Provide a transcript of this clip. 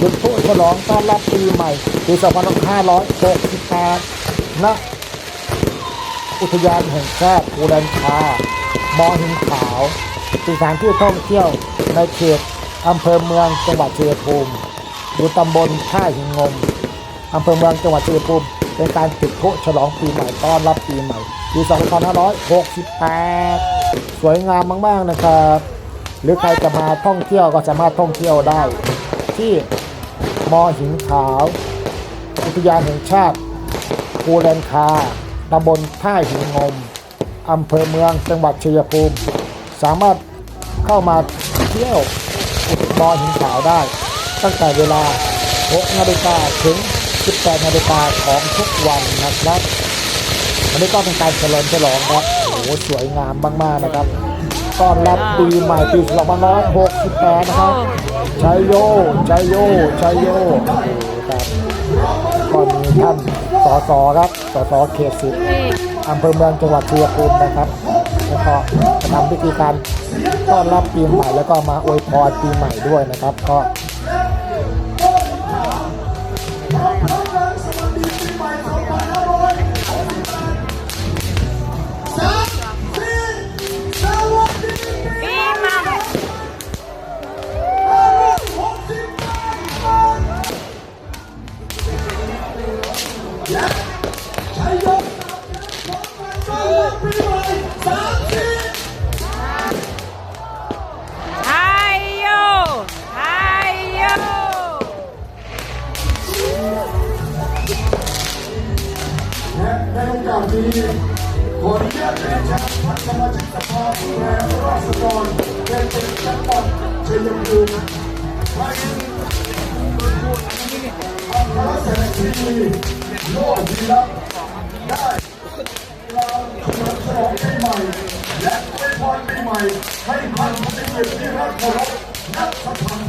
จุดพลุฉลองต้อนรับปีใหม่ปี2568ณอุทยานแห่งชาติภูแลนคามอหินขาวสถานที่ท่องเที่ยวในเขตอำเภอเมืองจังหวัดชัยภูมิอยู่ตำบลท่าหินงมอำเภอเมืองจังหวัดชัยภูมิเป็นการจุดพลุฉลองปีใหม่ต้อนรับปีใหม่ปี2568 สวยงามมาก ๆ นะครับ หรือใครจะมาท่องเที่ยวก็สามารถท่องเที่ยวได้ ที่ มอหินขาว อุทยานแห่งชาติภูแลนคาตำบลท่าหินงมอำเภอเมืองจังหวัดชัยภูมิ สามารถเข้ามาเที่ยวมอหินขาวได้ ตั้งแต่เวลา 6 นาฬิกาถึง 18 นาฬิกาของทุกวันนะครับอันนี้ก็เป็นการเฉลิมฉลองครับโอ้โหสวยงามมากๆนะครับ ต้อนรับปีใหม่ปี2568 นะครับชัยโยชัยโยชัยโยโอ้โหครับก็มีท่านสสครับสสเขตสิบอำเภอเมืองจังหวัดชัยภูมินะครับแล้วก็ทำพิธีการต้อนรับปีใหม่แล้วก็มาอวยพรปีใหม่ด้วยนะครับ ก็ ไทยโยไทยโยและในโอกาสนี้ขออนุญาตเรียนเชิญท่านสมาชิกสภาผู้แทนราษฎรในจังหวัดชัยภูมิท่านอัครเศรษ ฐีโลดีรับได้ลาเฉลิมฉลองปีใหม่และอวยพรปีใหม่ให้ท่านผู้มีเกียรติที่รักเคารพณส